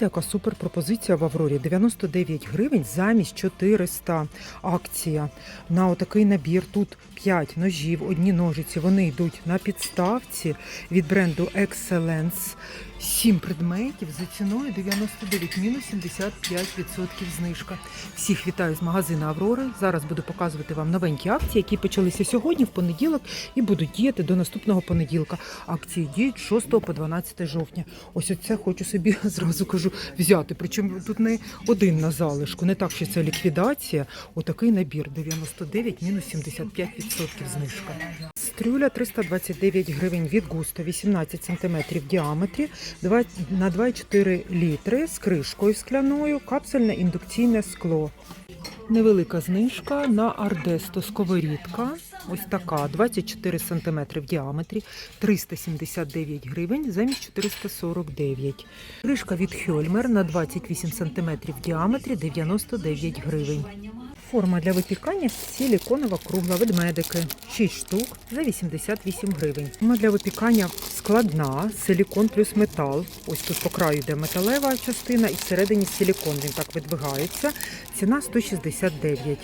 Яка супер пропозиція в Аврорі. 99 гривень замість 400 акція. На отакий набір тут 5 ножів, одні ножиці. Вони йдуть на підставці від бренду Excellence. 7 предметів за ціною 99, мінус 75% знижка. Всіх вітаю з магазину Аврори. Зараз буду показувати вам новенькі акції, які почалися сьогодні в понеділок і будуть діяти до наступного понеділка. Акції діють з 6 по 12 жовтня. Ось оце хочу собі зразу кажу взяти. Причому тут не один на залишку, не так, що це ліквідація. Отакий набір 99, мінус 75% знижка. Стрюля 329 гривень від густо, 18 см в діаметрі, на 2,4 літри з кришкою скляною, капсульне індукційне скло. Невелика знижка на Ардесто сковорідка. Ось така 24 см в діаметрі, 379 гривень замість 449. Кришка від Хьольмер на 28 см в діаметрі 99 гривень. Форма для випікання силіконова кругла ведмедики 6 штук за 88 гривень. Форма для випікання складна, силікон плюс метал. Ось тут по краю йде металева частина і всередині силікон. Він так видвигається. Ціна 169.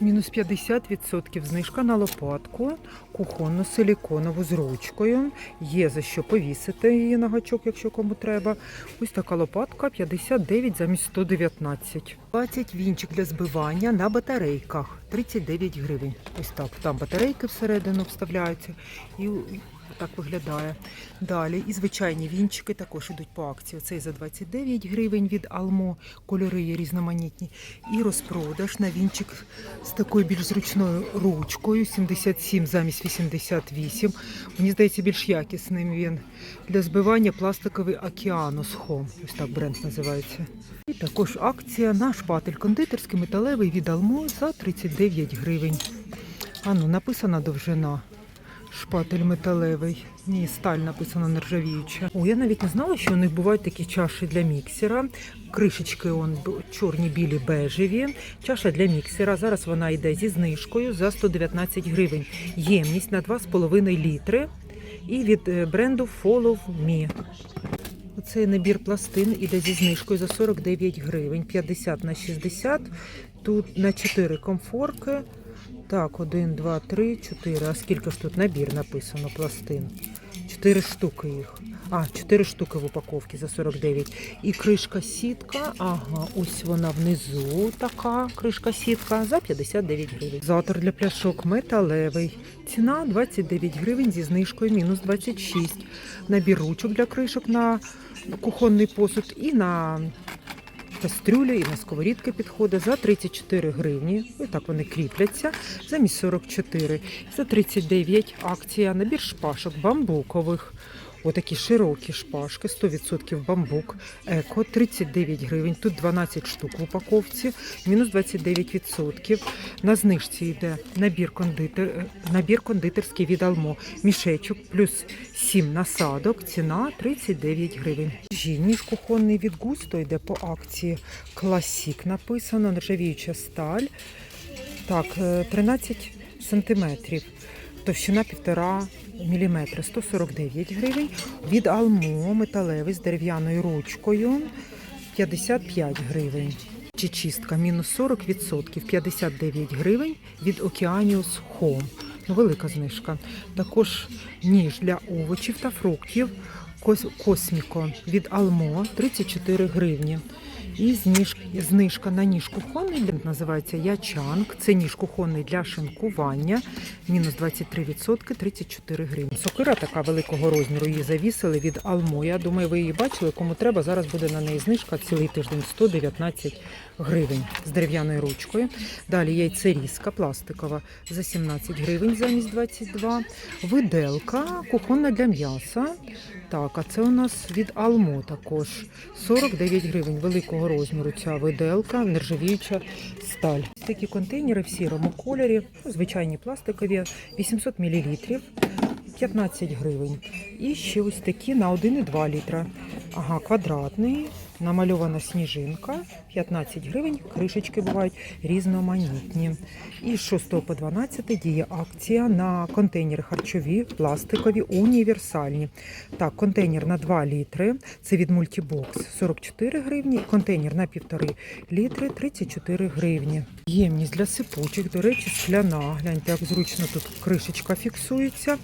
Мінус 50% знижка на лопатку, кухонну силіконову з ручкою. Є за що повісити її на гачок, якщо кому треба. Ось така лопатка 59 замість 119. 20 вінчик для збивання на батарейках 39 гривень. Ось так. Там батарейки всередину вставляються і так виглядає. Далі і звичайні вінчики також ідуть по акції. Цей за 29 гривень від Алмо, кольори є різноманітні. І розпродаж на вінчик з такою більш зручною ручкою 77 замість 88. Мені здається, більш якісним він. Для збивання пластиковий океанус Home. Ось так бренд називається. І також акція на шпатель кондитерський металевий від Алмо за 39 гривень. А ну, написана довжина. Шпатель металевий. Ні, сталь написано нержавіюча. О, я навіть не знала, що у них бувають такі чаші для міксера. Кришечки он чорні, білі, бежеві. Чаша для міксера. Зараз вона йде зі знижкою за 119 гривень. Ємність на 2,5 літри. І від е, бренду Follow Me. Оцей набір пластин іде зі знижкою за 49 гривень, 50 на 60. Тут на 4 комфорки. Так, 1, 2, 3, 4. А скільки ж тут набір написано пластин? 4 штуки їх. А, 4 штуки в упаковці за 49. І кришка сітка. Ага, ось вона внизу така кришка сітка за 59 гривень. Затор для пляшок металевий. Ціна 29 гривень зі знижкою мінус 26. Набір ручок для кришок на кухонний посуд і на кастрюлі, і на сковорідки підходить за 34 гривні. І так вони кріпляться. Замість 44. За 39 акція. Набір шпажок бамбукових. Отакі широкі шпажки, 100% бамбук. Еко 39 гривень. Тут 12 штук в упаковці, мінус 29%. На знижці йде набір, кондитер, набір кондитерський від Алмо. Мішечок плюс 7 насадок. Ціна 39 гривень. Ніж кухонний від густо йде по акції. Класік написано, нержавіюча сталь. Так, е, 13 сантиметрів. Товщина 1,5 мм, 149 гривень. Від Алмо металевий з дерев'яною ручкою 55 гривень. Чи чистка мінус 40%, 59 гривень від Oceanius Home. Ну, велика знижка. Також ніж для овочів та фруктів Кос- Косміко від Алмо 34 гривні. І знижка на ніж кухонний називається Ячанг. Це ніж кухонний для шинкування. Мінус 23%, 34 гривні. Сокира така великого розміру. Її завісили від Алмо. Я думаю, ви її бачили. Кому треба, зараз буде на неї знижка цілий тиждень 119 гривень з дерев'яною ручкою. Далі яйцерізка пластикова за 17 гривень замість 22. Виделка кухонна для м'яса. Так, а це у нас від Алмо також 49 гривень великого розміру. Ця виделка, нержавіюча сталь. Такі контейнери в сірому кольорі, ну, звичайні пластикові, 800 мл, 15 гривень. І ще ось такі на 1,2 літра. Ага, квадратний, намальована сніжинка, 15 гривень, кришечки бувають різноманітні. І з 6 по 12 діє акція на контейнери харчові, пластикові, універсальні. Так, контейнер на 2 літри, це від Multibox 44 гривні, контейнер на 1,5 літри 34 гривні. Ємність для сипучих, до речі, скляна. Гляньте, як зручно тут кришечка фіксується.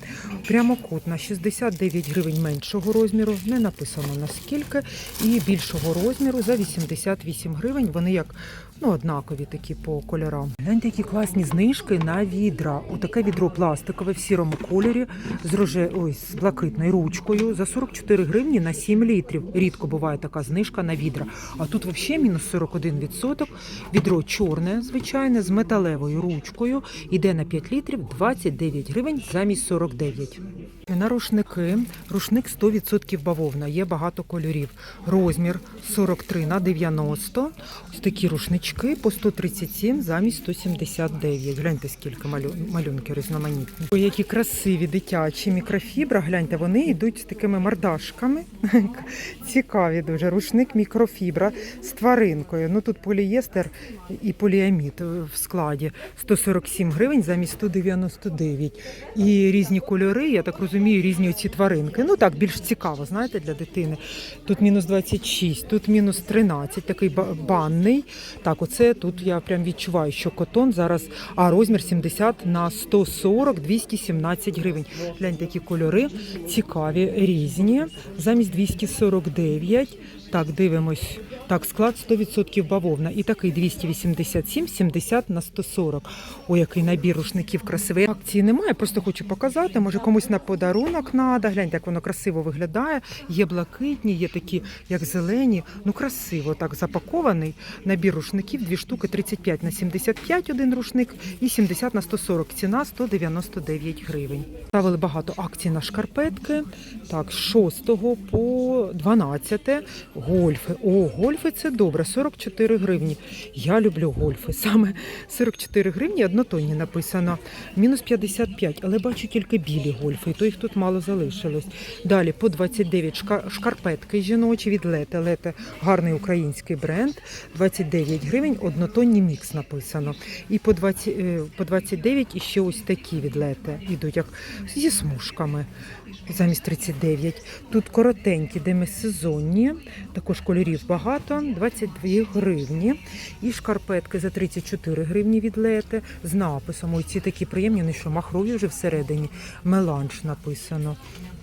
Прямокутна 69 гривень меншого розміру, не написано наскільки, і більшого розміру за 88 гривень. Вони як ну, однакові такі по кольорам. Гляньте, які класні знижки на відра. Отаке відро пластикове в сірому кольорі з роже... Ой, з блакитною ручкою за 44 гривні на 7 літрів. Рідко буває така знижка на відра. А тут взагалі мінус 41%. Відро чорне, звичайне, з металевою ручкою. Іде на 5 літрів 29 гривень замість 49. На рушники. Рушник 100% бавовна, є багато кольорів. Розмір 43 на 90. Ось такі рушнички по 137 замість 179. Гляньте, скільки малю- малюнки різноманітні. Ой, які красиві дитячі мікрофібра. Гляньте, вони йдуть з такими мордашками. Цікаві дуже. Рушник мікрофібра з тваринкою. Ну тут полієстер і поліамід в складі. 147 гривень замість 199. І різні кольори, я так розумію, різні оці тваринки. Ну так, більш цікаво, знаєте, для дитини. Тут мінус 26, тут мінус 13, такий банний. Так, оце тут я прям відчуваю, що котон зараз, а розмір 70 на 140, 217 гривень. Гляньте, які кольори цікаві, різні. Замість 249. Так, дивимось. Так, склад 100% бавовна. І такий 287, 70 на 140. Ой, який набір рушників красивий. Акції немає, просто хочу показати. Може комусь на подарунок надо. Гляньте, як воно красиво виглядає. Є блакитні, є такі, як зелені. Ну, красиво так запакований. Набір рушників, дві штуки 35 на 75 один рушник і 70 на 140. Ціна 199 гривень. Ставили багато акцій на шкарпетки. Так, з 6 по 12 гольфи. О, гольфи це добре, 44 гривні. Я люблю гольфи. Саме 44 гривні однотонні написано. Мінус 55, але бачу тільки білі гольфи, то їх тут мало залишилось. Далі по 29 шкарпетки жіночі від Лете. Лете гарний український бренд. 29 гривень, однотонні мікс написано. І по 20, е, по 29 і ще ось такі від Лете ідуть, як зі смужками замість 39. Тут коротенькі, демисезонні, також кольорів багато, 22 гривні. І шкарпетки за 34 гривні від лети з написом. Ой, ці такі приємні, ну що махрові вже всередині. Меланж написано.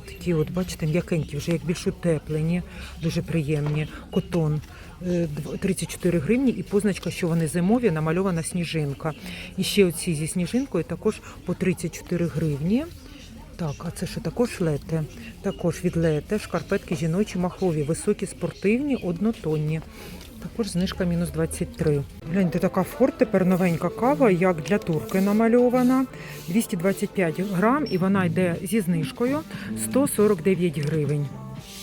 Такі, от, бачите, м'якенькі, вже як більш утеплені, дуже приємні. Котон. е, дв- 34 гривні і позначка, що вони зимові, намальована сніжинка. І ще оці зі сніжинкою також по 34 гривні. Так, а це що також лете? Також від лете, шкарпетки жіночі махрові, високі, спортивні, однотонні. Також знижка мінус 23. Гляньте, така форт тепер новенька кава, як для турки намальована. 225 грам і вона йде зі знижкою 149 гривень.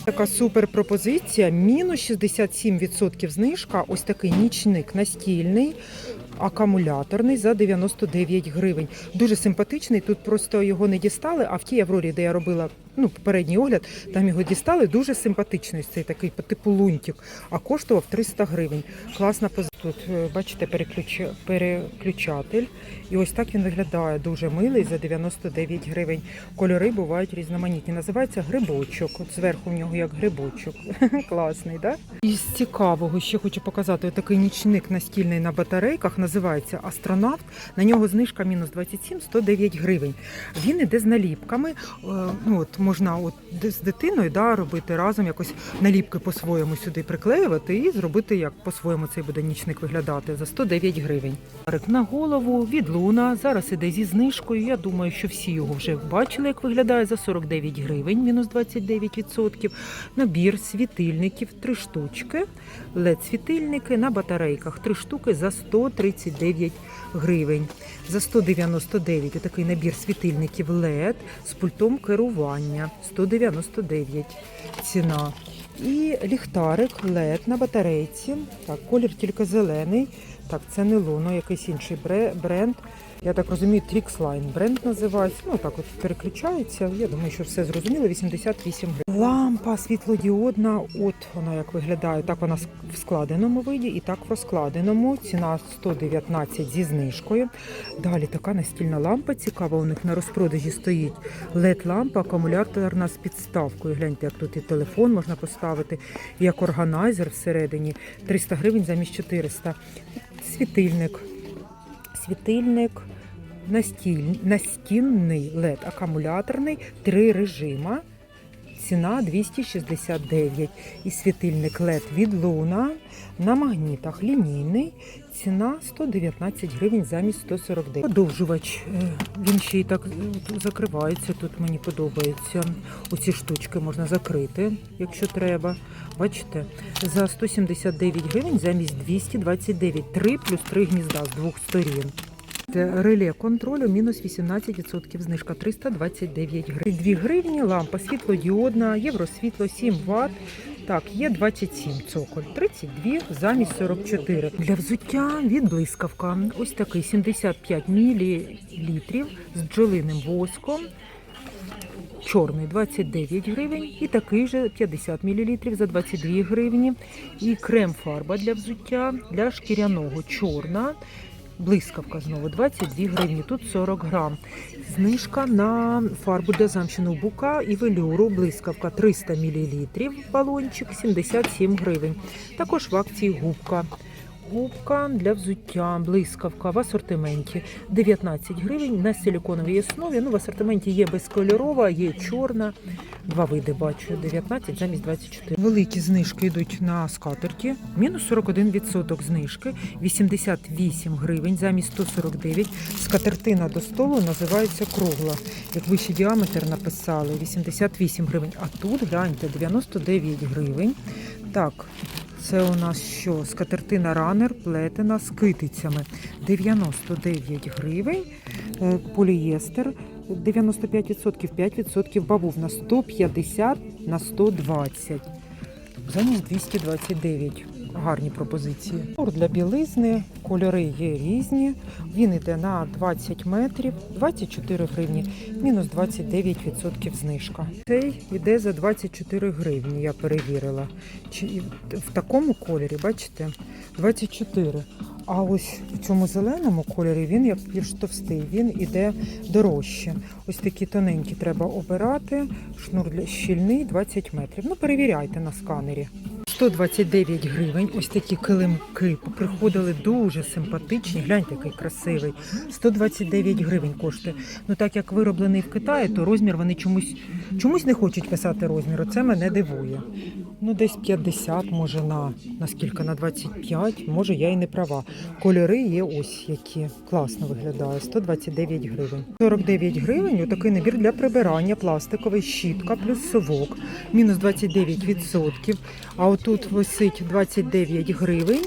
Така супер пропозиція. Мінус 67% знижка. Ось такий нічник настільний. Акумуляторний за 99 гривень. Дуже симпатичний. Тут просто його не дістали. А в тій Аврорі, де я робила ну, попередній огляд, там його дістали. Дуже симпатичний цей такий по типу лунтик. А коштував 300 гривень. Класна позиція. Тут е, бачите переключ... переключатель. І ось так він виглядає. Дуже милий за 99 гривень. Кольори бувають різноманітні. Називається грибочок. От зверху в нього як грибочок. Класний, так? Да? Із цікавого ще хочу показати такий нічник настільний на батарейках. Називається Астронавт. На нього знижка мінус 27, 109 гривень. Він іде з наліпками. Е, Ну, от можна от з дитиною да, робити разом якось наліпки по-своєму сюди приклеювати і зробити, як по-своєму цей буде нічник виглядати за 109 гривень. На голову від Луна. Зараз іде зі знижкою. Я думаю, що всі його вже бачили, як виглядає за 49 гривень, мінус 29%. Набір світильників, три штучки. led світильники на батарейках, три штуки за 139 гривень. За 199 такий набір світильників LED з пультом керування 199 ціна. І ліхтарик LED на батарейці. Так, колір тільки зелений Так, це не Луно, якийсь інший бренд. Я так розумію, Trixline бренд називається. Ну так от переключається. Я думаю, що все зрозуміло. 88 гривень. Лампа світлодіодна. От вона як виглядає. Так вона в складеному виді і так в розкладеному. Ціна 119 зі знижкою. Далі така настільна лампа цікава. У них на розпродажі стоїть led лампа акумуляторна з підставкою. Гляньте, як тут і телефон можна поставити, як органайзер всередині. 300 гривень замість 400. Світильник. Світильник настіль... настінний LED акумуляторний, три режима. Ціна 269. І світильник LED від Луна на магнітах лінійний. Ціна 119 гривень замість 149. Подовжувач. е, Він ще й так е, закривається. Тут мені подобається. Оці штучки можна закрити, якщо треба. Бачите, за 179 гривень замість 229. 3 плюс 3 гнізда з двох сторін. Це Реле контролю мінус 18% знижка 329 гривень. 2 гривні, лампа світлодіодна, євросвітло 7 Вт. Так, є 27 цоколь, 32 замість 44. Для взуття від блискавка. Ось такий 75 мл з бджолиним воском. Чорний 29 гривень і такий же 50 мл за 22 гривні. І крем-фарба для взуття для шкіряного чорна. Блискавка знову 22 гривні, тут 40 грам. Знижка на фарбу для замщеного бука і велюру. Блискавка 300 мл, балончик 77 гривень. Також в акції губка. Губка для взуття, блискавка в асортименті 19 гривень на силіконовій основі. Ну, в асортименті є безкольорова, є чорна. Два види бачу, 19 замість 24. Великі знижки йдуть на скатерті. Мінус 41% знижки, 88 гривень замість 149. Скатертина до столу називається кругла. Як вищий діаметр написали, 88 гривень. А тут, гляньте, 99 гривень. Так, це у нас що? Скатертина ранер плетена з китицями. 99 гривень. Е, Полієстер 95%, 5% бавовна 150 на 120. Замість 229. Гарні пропозиції. Тур для білизни, кольори є різні. Він йде на 20 метрів, 24 гривні, мінус 29% знижка. Цей йде за 24 гривні, я перевірила. Чи в такому кольорі, бачите, 24. А ось в цьому зеленому кольорі він як більш товстий, він іде дорожче. Ось такі тоненькі треба обирати. Шнур щільний 20 метрів. Ну, перевіряйте на сканері. 129 гривень. Ось такі килимки приходили дуже симпатичні. Гляньте, який красивий. 129 гривень коштує. Ну так як вироблений в Китаї, то розмір вони чомусь чомусь не хочуть писати розмір. Це мене дивує. Ну, десь 50, може на, наскільки на 25, може я і не права. Кольори є ось які. Класно виглядає. 129 гривень. 49 гривень отакий набір для прибирання, пластиковий, щітка плюс совок. Мінус 29%. А отут висить 29 гривень.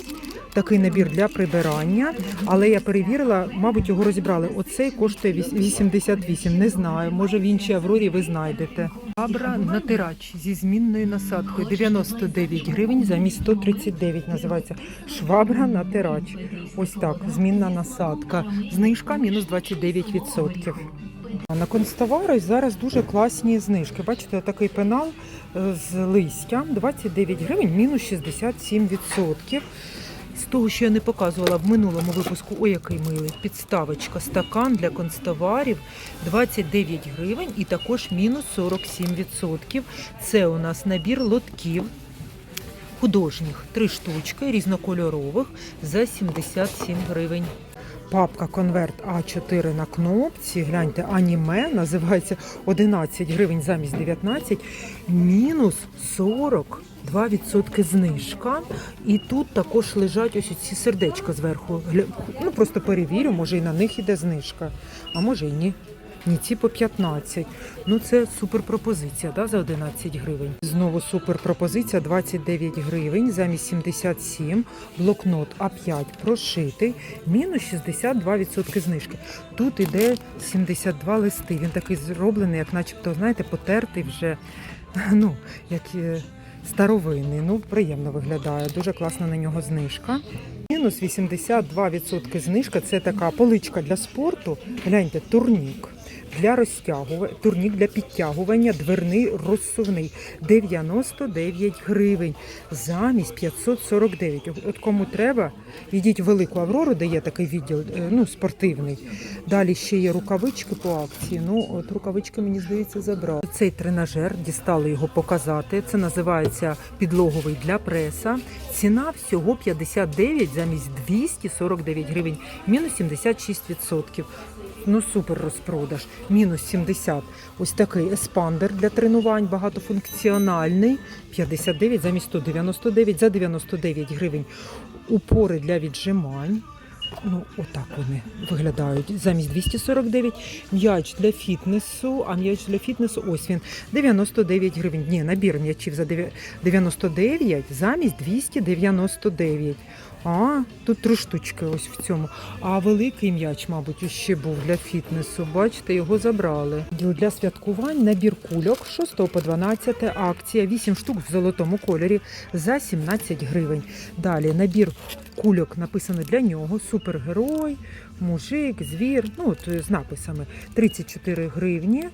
Такий набір для прибирання, але я перевірила, мабуть, його розібрали. Оцей коштує 88, не знаю. Може в іншій Аврорі ви знайдете. Абра натирач зі змінною насадкою 99 гривень замість 139 називається швабра натирач. Ось так, змінна насадка. Знижка мінус 29%. На констовари зараз дуже класні знижки. Бачите, такий пенал е, з листям 29 гривень, мінус 67%. Того, що я не показувала в минулому випуску, ой, який милий, підставочка, стакан для констоварів 29 гривень і також мінус 47%. Це у нас набір лотків художніх, три штучки різнокольорових за 77 гривень. Папка конверт А4 на кнопці. Гляньте, аніме називається 11 гривень замість 19, мінус 42% знижка. І тут також лежать ось ці сердечка зверху. Ну просто перевірю, може і на них іде знижка, а може і ні. Ні, ці по 15. Ну це супер пропозиція, да, за 11 гривень. Знову супер пропозиція 29 гривень замість 77. Блокнот А5 прошитий, мінус 62% знижки. Тут іде 72 листи. Він такий зроблений, як начебто, знаєте, потертий вже, ну, як е, старовинний. Ну, приємно виглядає. Дуже класна на нього знижка. мінус 82% знижка. Це така поличка для спорту. Гляньте, турнік. Для розтягування, турнік для підтягування, дверний розсувний 99 гривень замість 549. От кому треба, йдіть в велику Аврору, де є такий відділ, е, ну спортивний. Далі ще є рукавички по акції. Ну от рукавички мені здається забрали. Цей тренажер дістали його показати. Це називається підлоговий для преса. Ціна всього 59 замість 249 гривень, мінус 76%. Ну супер розпродаж. Мінус 70. Ось такий еспандер для тренувань, багатофункціональний. 59 замість 199 за 99 гривень. Упори для віджимань. Ну, отак вони виглядають. Замість 249. М'яч для фітнесу, а м'яч для фітнесу, ось він, 99 гривень. Ні, набір м'ячів за 99 замість 299. А, тут три штучки ось в цьому. А великий м'яч, мабуть, ще був для фітнесу. Бачите, його забрали. Для святкувань набір кульок 6 по 12 акція, 8 штук в золотому кольорі за 17 гривень. Далі набір кульок написано для нього. Супергерой, мужик, звір. Ну от з написами 34 гривні.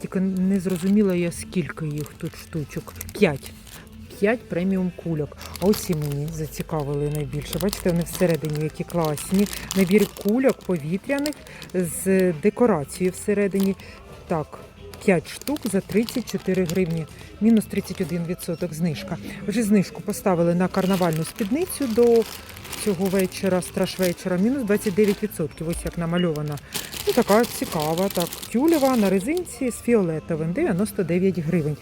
Тільки не зрозуміла я скільки їх тут штучок. 5. 5 преміум кульок. А ось ці мені зацікавили найбільше. Бачите, вони всередині які класні. Набір кульок повітряних з декорацією всередині. Так, 5 штук за 34 гривні. Мінус 31% знижка. Вже знижку поставили на карнавальну спідницю до цього вечора, страж вечора. Мінус 29%. Ось як намальована. Ну, така цікава. Так, тюлева на резинці з фіолетовим. 99 гривень.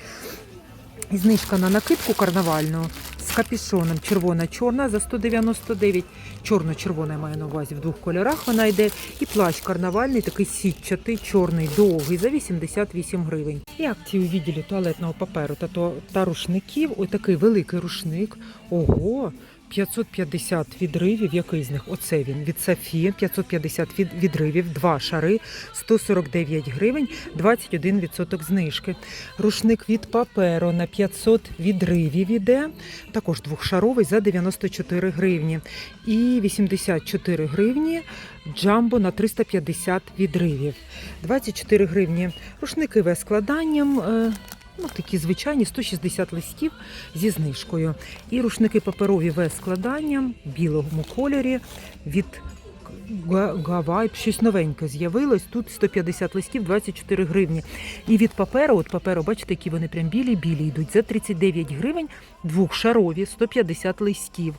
Знижка на накидку карнавальну з капішоном червона-чорна за 199. Чорно-червона я маю на увазі в двох кольорах вона йде. І плащ карнавальний, такий сітчатий, чорний, довгий за 88 гривень. І акції у відділі туалетного паперу та, та рушників. Ось такий великий рушник. Ого! 550 відривів, який з них? Оце він від Сафі, 550 від, відривів, два шари, 149 гривень, 21% знижки. Рушник від паперу на 500 відривів іде, також двохшаровий за 94 гривні. І 84 гривні джамбо на 350 відривів. 24 гривні. Рушники ве складанням. Ну, такі звичайні 160 листів зі знижкою. І рушники паперові в складанням в білому кольорі від Га- Гавай, щось новеньке з'явилось. Тут 150 листів, 24 гривні. І від паперу, от паперу, бачите, які вони прям білі-білі йдуть. За 39 гривень двохшарові, 150 листів.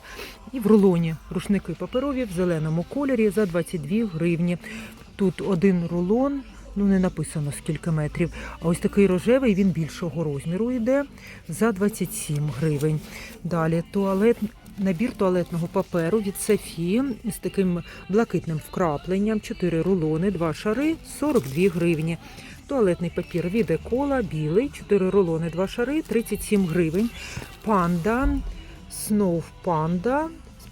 І в рулоні рушники паперові в зеленому кольорі за 22 гривні. Тут один рулон. Ну, не написано скільки метрів. А ось такий рожевий, він більшого розміру йде за 27 гривень. Далі туалет, набір туалетного паперу від Софі з таким блакитним вкрапленням. 4 рулони, 2 шари, 42 гривні. Туалетний папір від Екола, білий, 4 рулони, 2 шари, 37 гривень. Панда, Сноу Панда,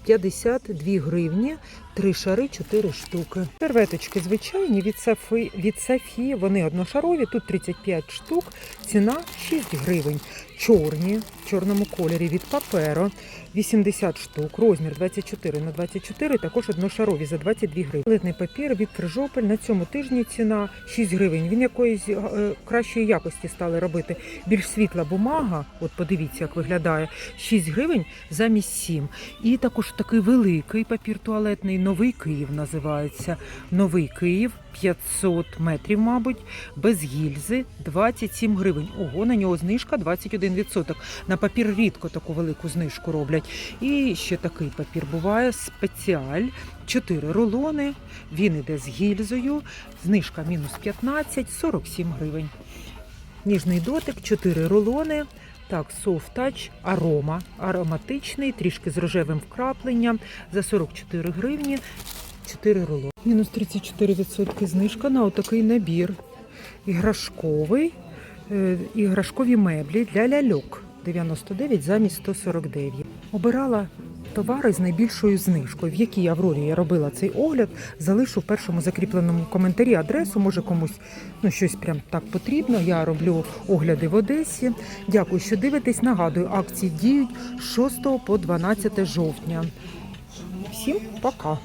52 гривні, 3 шари, 4 штуки. Серветочки звичайні від Сафі, від Сафі, вони одношарові, тут 35 штук, ціна 6 гривень. Чорні, в чорному кольорі від паперу, 80 штук, розмір 24 на 24, також одношарові за 22 гривні. Туалетний папір від Крижопель на цьому тижні ціна 6 гривень. Він якоїсь е, кращої якості стали робити. Більш світла бумага, от подивіться, як виглядає, 6 гривень замість 7. І також такий великий папір туалетний, новий Київ називається. Новий Київ 500 метрів, мабуть, без гільзи 27 гривень. Ого, на нього знижка 21%. На папір рідко таку велику знижку роблять. І ще такий папір буває спеціаль. 4 рулони. Він іде з гільзою. Знижка мінус 15, 47 гривень. Ніжний дотик, 4 рулони. Так, Touch, арома, ароматичний, трішки з рожевим вкрапленням за 44 гривні. 4 рулони. Мінус 34% знижка на отакий набір. Іграшковий, е, іграшкові меблі для ляльок. 99 замість 149. Обирала товари з найбільшою знижкою. В якій Аврорі я робила цей огляд, залишу в першому закріпленому коментарі адресу. Може комусь ну, щось прям так потрібно. Я роблю огляди в Одесі. Дякую, що дивитесь. Нагадую, акції діють з 6 по 12 жовтня. Всім пока!